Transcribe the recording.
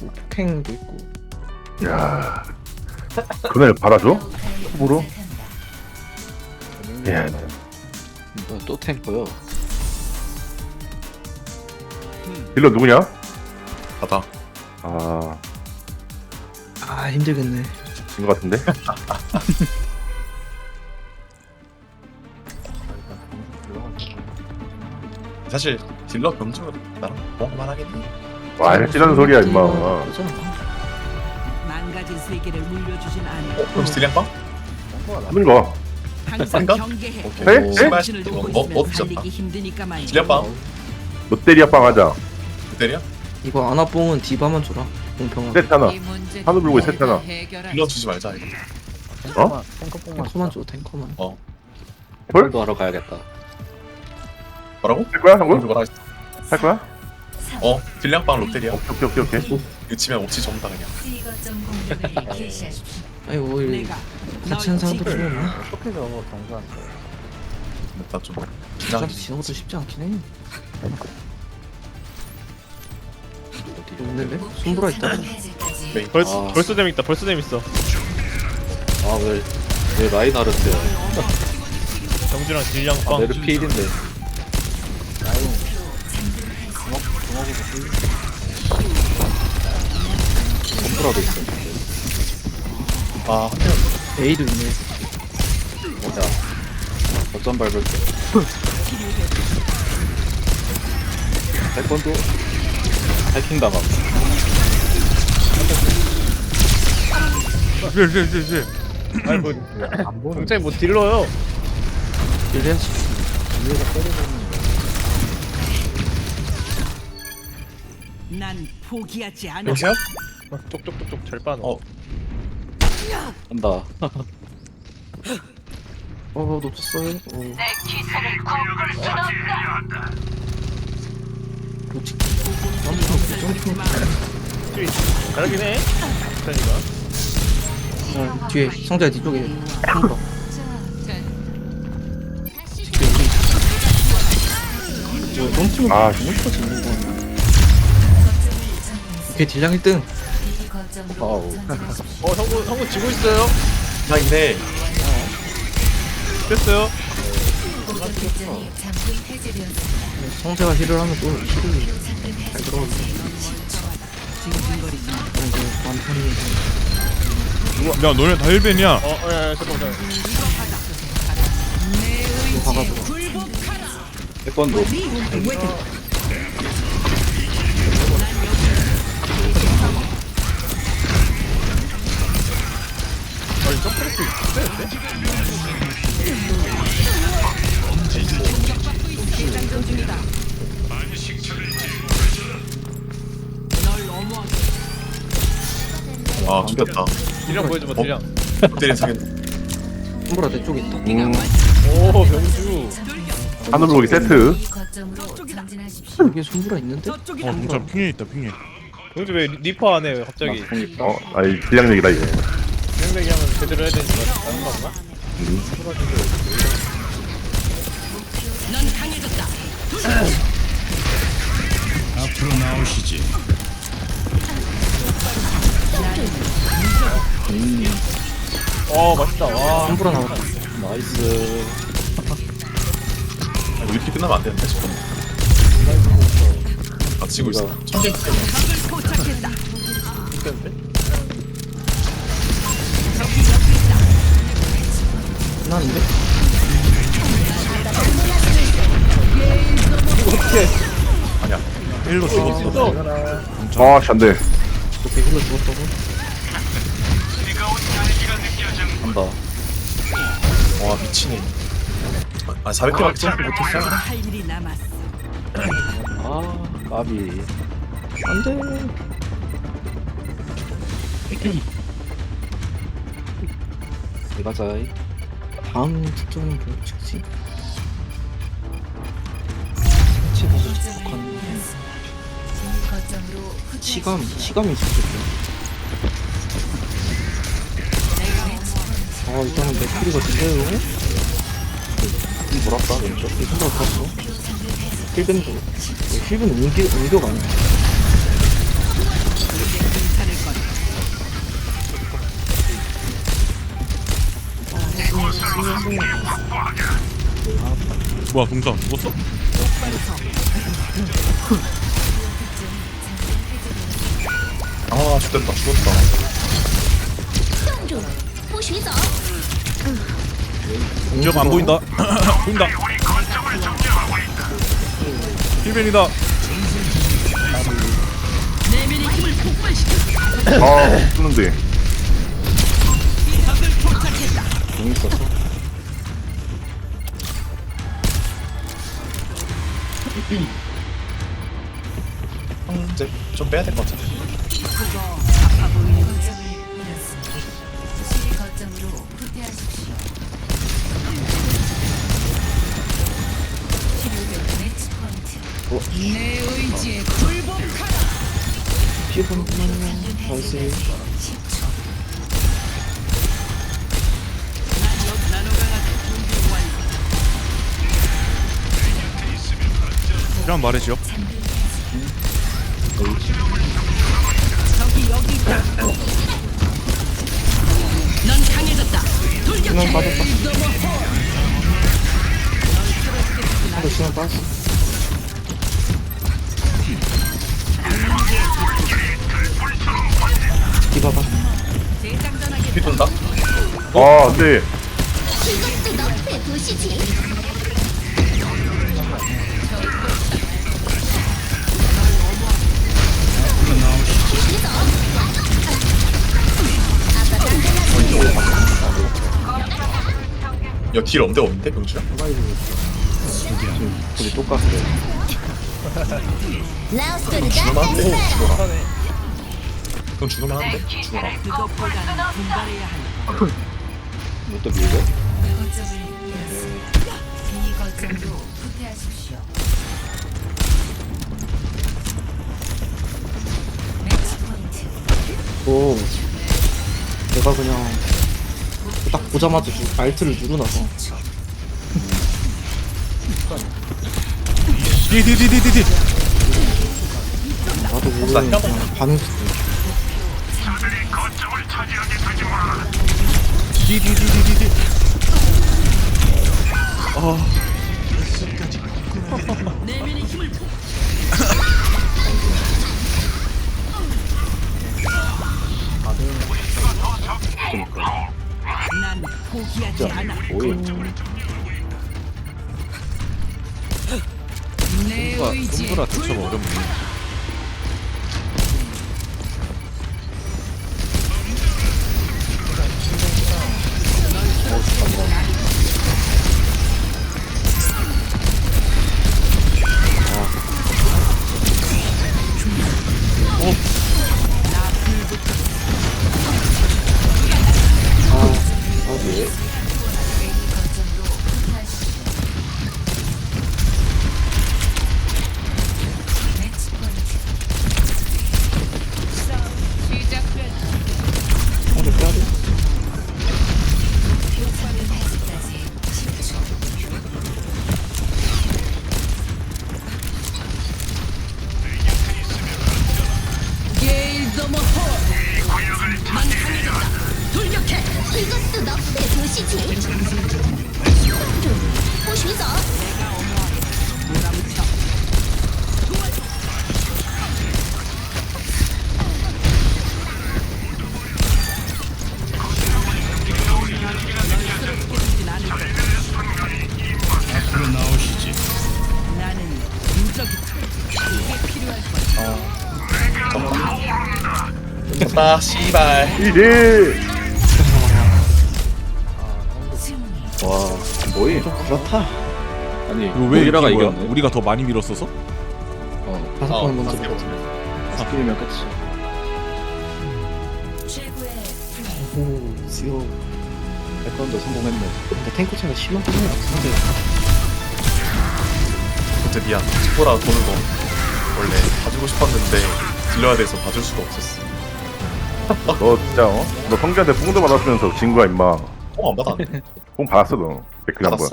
있고 폭행도 있고 야 그날 받아줘? 후보로? 예. 뭐야 또 탱커요 딜러 누구냐? 바다. 아, 아 힘들겠네 진 것 같은데? 사실 딜러 병적은 나랑 먹만 하겠니? 와, 찌라는 소리야, 임마. 그잖아 망가진 세계를 물려주진 않을 그럼 거. 항상 딴가? 경계해 오케이. 정신을 두고 뭐, 뭐 있으면 드셨다. 달리기 힘드니까 말이야 딜량빵? 롯데리아 빵 하자. 때려? 이거 아나뽕은 디바만 줘라 공평하게 문제는 하늘 불고 셋 하나. 해결할 딜러 주지 말자 이거. 어? 탱커만 줘 탱커만 어. 헐? 도 하러 가야겠다 뭐라고? 할 거야, 한국? 할 거야? 어 딜량빵 롯데리아. 오케이, 오케이, 오케이, 오케이. 이거 치면 옵치 전부 다 그냥. 공격을 개시하십시오. 이 내가 같이 하는 사람도 지금 필요없나? 일단 좀 긴장. 지는 것도 쉽지 않긴 해 있는데? 손보라 있다 해제까지 메인. 벌써 아. 벌써 재밌다. 벌써 재밌어. 아왜 왜 라인하르트야 정주랑 딜량빵. 레드 필인데 손보라도 있어. 아 A도 있네. 자 어쩜 밟을 때. 백번도? 해킹 당함 딜딜딜딜. 아니 뭐 경찰이 뭐 딜러요. 이래야지. 난 포기하지 않아. 여보세요? 쪽쪽쪽쪽 잘 빠노. 어. 한다 어 놓쳤어요 어. 그렇지 점프 점프 잘하긴 해. 경찰이가. 어, 뒤에 상자 뒤쪽에 한거 넘치면 아, 너무 터지는 거 오케이 딜량 1등 전진하십시오. 어 성구 성구 지고 있어요. 나 근데 됐어요. 성재가 힐을 하면 또 힐이 잘 들어오지. 이제 완판이 야 너네 다 1벤이야 어, 야, 야, 잠깐만. 또 박아줘 태권도 아 죽였다. 딜량 보여줘봐 어? 딜량. 롯데리아 사겠네. 손보라 내 쪽에 있다 음, 오 병주. 하늘 불고기 세트. 여기 손보라 있는데? 어 동참 핑에 있다 핑에 병주 왜 리퍼 안 해? 왜 갑자기? 어, 아이, 딜량 얘기다, 이게. 딜량 얘기하면 제대로 해야 되는 거 다른 거 없나? 앞으로 나오시지 어 맛있다. 와. 손보라 나왔다 나이스 아, 이렇게 끝나면 안 되는데 지금. 아 있어. 천개 때문에. 적을 포착했다 죽었어. 아, 씨, 안 돼. 이렇게 힐러 죽었다고? 한다 와 미치네. 아 400개밖에 점프 못했어. 할 일이 남았어 아 까비 안돼 내가자 다음 특정은 뭐 찍지? 치가 부족한 이 거점으로 치감 치감이 있었겠죠. 아 일단은 맥크리가 들려요. 이 뭐랄까 왼쪽 이 생각 봤어. 힐벤도 힐벤 운기 운격 아니야. 뭐야 동상 죽었어? 뭐 죽겠다 죽었다. 공격 안 보인다. 보인다. 힐벤이다. 아 쓰는데. 음, 이제 좀 빼야 될 것 같은데. 내 의지에 굴복하라. 피해보는 나이스 10초. 나노강아지 준비 완료. 그냥 말해줘 저기 여기 있다. 넌 강해졌다. 돌격해. 수면 빠졌다. 하루 수면 빠졌어 어, 안 돼. 이것도 너프의 야, 딜 엄대 없는데, 병주야? 둘이 똑같아. 라오스를 죽으면 안 돼. 죽어라. 그건 죽으면 안 돼. 죽어라. 이것도 밀고. 오. 내가 그냥 딱 보자마자 주, 알트를 누르나서 디디디디디디. 나도 모르는 반응 내면의 힘을 폭. 난 포기하지 않아. 뭐해 내 의지에 손보라 대처가. 어렵네 됐다 씨발. 승리. 와 뭐해 좀 그렇다. 아니 이거 왜 이긴 거야? 이겼네. 우리가 더 많이 밀었어서? 어. 다섯 어번 먼저 다섯 다섯 개면 끝이. 오 지워. 백건도 성공했네. 근데 탱크 차이가 심하긴 해 근데 근데 미안. 스포라 보는 거 원래 봐주고 싶었는데 들려야 돼서 봐줄 수가 없었어 너 진짜 어? 너 성기한테 뽕도 받았으면서 진 거야 임마. 뽕안 받았네. 뽕 받았어 너. 백그 양반 받았어